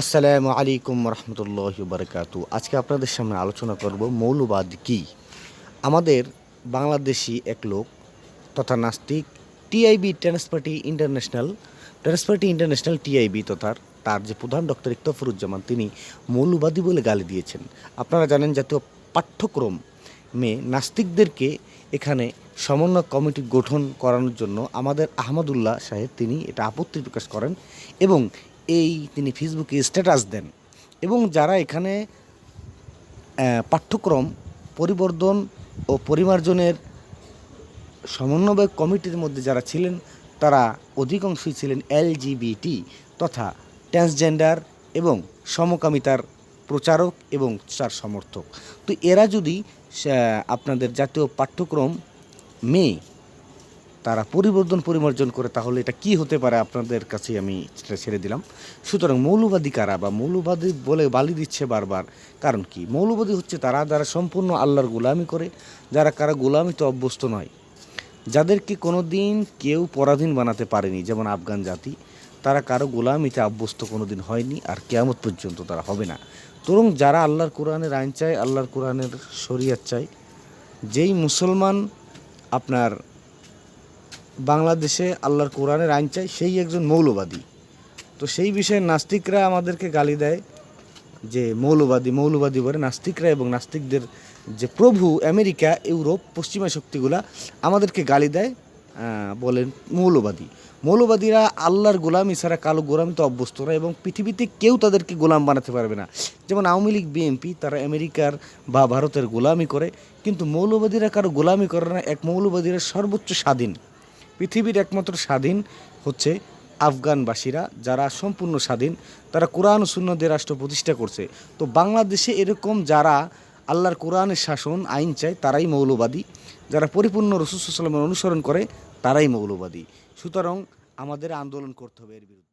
আসসালামু আলাইকুম রহমতুল্লাহ বারকাতু আজকে আপনাদের সামনে আলোচনা করব মৌলবাদ কি? আমাদের বাংলাদেশি এক লোক তথা নাস্তিক TIB transparency international transparency international TIB তথা তার যে প্রধান ডক্টর ইকতফরুজ্জামান, তিনি মৌলবাদী বলে গালি দিয়েছেন। আপনারা জানেন জাতীয় পাঠ্যক্রম মে নাস্তিকদেরকে এখানে সমন্বয় কমিটি গঠন করানোর জন্য আমাদের আহমদুল্লাহ সাহেব তিনি এটা আপত্তি প্রকাশ করেন এবং এই তিনি ফেসবুকে স্ট্যাটাস দেন। এবং যারা এখানে পাঠ্যক্রম পরিবর্তন ও পরিমার্জনের সমন্বয় কমিটির মধ্যে যারা ছিলেন, তারা অধিকাংশই ছিলেন এলজিবিটি তথা ট্রান্সজেন্ডার এবং সমকামিতার প্রচারক এবং তার সমর্থক। তো এরা যদি আপনাদের জাতীয় পাঠ্যক্রম মে তারা পরিবর্তন পরিমার্জন করে, তাহলে এটা কি হতে পারে আপনাদের কাছে আমি সেটা ছেড়ে দিলাম। সুতরাং মৌলবাদী কারা বা মৌলবাদী বলে বালি দিচ্ছে বারবার, কারণ কি? মৌলবাদী হচ্ছে তারা যারা সম্পূর্ণ আল্লাহর গোলামি করে, যারা কারা গোলামিতে অভ্যস্ত নয়। যাদেরকে কোনো দিন কেউ পরাধীন বানাতে পারেনি, যেমন আফগান জাতি, তারা কারও গোলামিতে অভ্যস্ত কোনো দিন হয়নি আর কেয়ামত পর্যন্ত তারা হবে না। তরুণ যারা আল্লাহর কোরআনের আইন চায়, আল্লাহর কোরআনের শরিয়াত চায়, যেই মুসলমান আপনার বাংলাদেশে আল্লাহর কোরআনের আইন চায় সেই একজন মৌলবাদী। তো সেই বিষয়ে নাস্তিকরা আমাদেরকে গালি দেয় যে মৌলবাদী মৌলবাদী বলে নাস্তিকরা এবং নাস্তিকদের যে প্রভু আমেরিকা, ইউরোপ, পশ্চিমা শক্তিগুলা আমাদেরকে গালি দেয় বলেন মৌলবাদী। মৌলবাদীরা আল্লাহর গোলামি ছাড়া কালো গোলামিতে অভ্যস্ত না এবং পৃথিবীতে কেউ তাদেরকে গোলাম বানাতে পারবে না। যেমন আওয়ামী লীগ, বিএনপি, তারা আমেরিকার বা ভারতের গোলামি করে, কিন্তু মৌলবাদীরা কারও গোলামি করে না, এক মৌলবাদীরা সর্বোচ্চ স্বাধীন। পৃথিবীর একমাত্র স্বাধীন হচ্ছে আফগানবাসীরা, যারা সম্পূর্ণ স্বাধীন, তারা কোরআন সুন্নদের রাষ্ট্র প্রতিষ্ঠা করছে। তো বাংলাদেশে এরকম যারা আল্লাহর কোরআনের শাসন, আইন চায়, তারাই মৌলবাদী। যারা পরিপূর্ণ রসুসাল্লামের অনুসরণ করে, তারাই মৌলবাদী। সুতরাং আমাদের আন্দোলন করতে হবে এর বিরুদ্ধে।